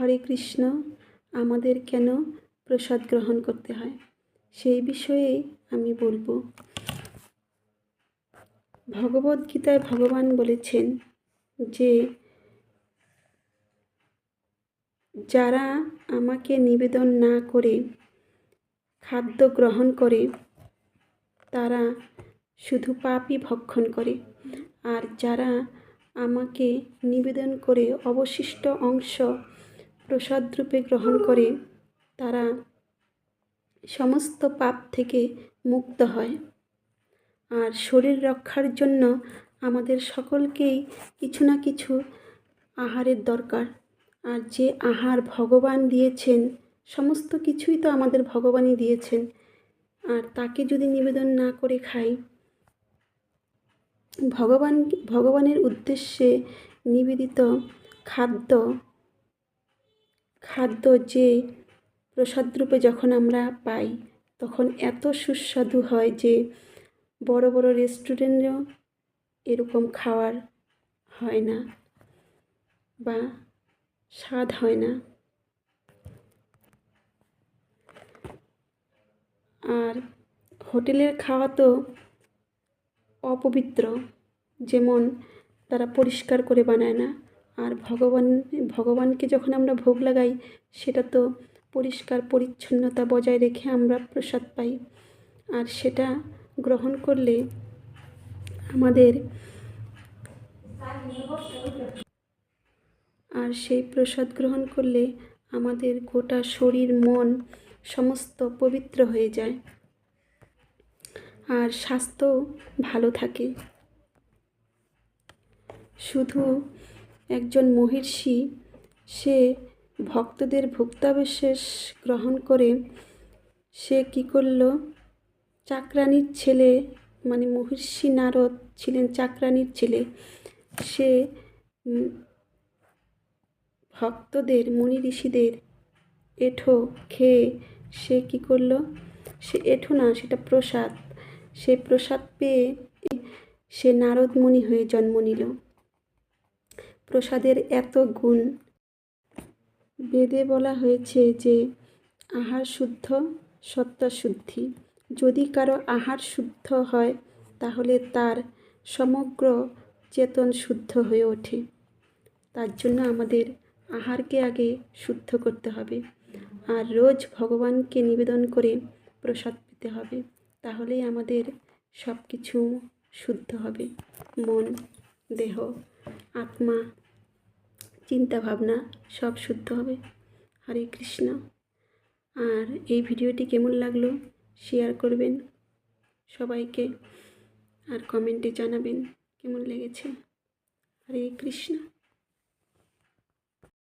হরে কৃষ্ণ, আমাদের কেন প্রসাদ গ্রহণ করতে হয়? সেই বিষয়ে আমি বলব। ভগবদ্গীতায় ভগবান বলেছেন যে, যারা আমাকে নিবেদন না করে খাদ্য গ্রহণ করে, তারা শুধু পাপই ভক্ষণ করে। আর যারা আমাকে নিবেদন করে অবশিষ্ট অংশ প্রসাদ রূপে গ্রহণ করে তারা সমস্ত পাপ থেকে মুক্ত হয়। আর শরীর রক্ষার জন্য আমাদের সকলকেই কিছু না কিছু আহারের দরকার। আর যে আহার ভগবান দিয়েছেন, সমস্ত কিছুই তো আমাদের ভগবানই দিয়েছেন। আর তাকে যদি নিবেদন না করে খাই, ভগবান, ভগবানের উদ্দেশ্যে নিবেদিত খাদ্য খাদ্য যে প্রসাদ রূপে যখন আমরা পাই, তখন এত সুস্বাদু হয় যে বড় বড় রেস্টুরেন্টেও এরকম খাওয়ার হয় না বা স্বাদ হয় না। আর হোটেলের খাওয়া তো অপবিত্র, যেমন তারা পরিষ্কার করে বানায় না। আর ভগবান, ভগবানকে যখন আমরা ভোগ লাগাই, সেটা তো পরিষ্কার পরিচ্ছন্নতা বজায় রেখে আমরা প্রসাদ পাই। আর সেটা গ্রহণ করলে আমাদের আর সেই প্রসাদ গ্রহণ করলে আমাদের গোটা শরীর, মন সমস্ত পবিত্র হয়ে যায়। আর স্বাস্থ্যও ভালো থাকে। শুধু একজন মহিষী সে ভক্তদের ভুক্তাবশেষ গ্রহণ করে, সে কী করল? চাকরানির ছেলে মানে মহিষী নারদ ছিলেন চাকরানির ছেলে, সে ভক্তদের, মুনি ঋষিদের এঁঠো খেয়ে সে কী করল? সে এঁঠো না, সেটা প্রসাদ। সে প্রসাদ পেয়ে সে নারদমণি হয়ে জন্ম নিল। প্রসাদের এত গুণ। বেদে বলা হয়েছে যে, আহার শুদ্ধ, সত্তা শুদ্ধি। যদি কারও আহার শুদ্ধ হয়, তাহলে তার সমগ্র চেতন শুদ্ধ হয়ে ওঠে। তার জন্য আমাদের আহারকে আগে শুদ্ধ করতে হবে। আর রোজ ভগবানকে নিবেদন করে প্রসাদ পেতে হবে। তাহলেই আমাদের সব কিছু শুদ্ধ হবে। মন, দেহ, আত্মা চিন্তা ভাবনা সব শুদ্ধ হবে। হরে কৃষ্ণ। আর এই ভিডিওটি কেমন লাগল শেয়ার করবেন সবাইকে আর কমেন্টে জানাবেন কেমন লেগেছে। হরে কৃষ্ণ।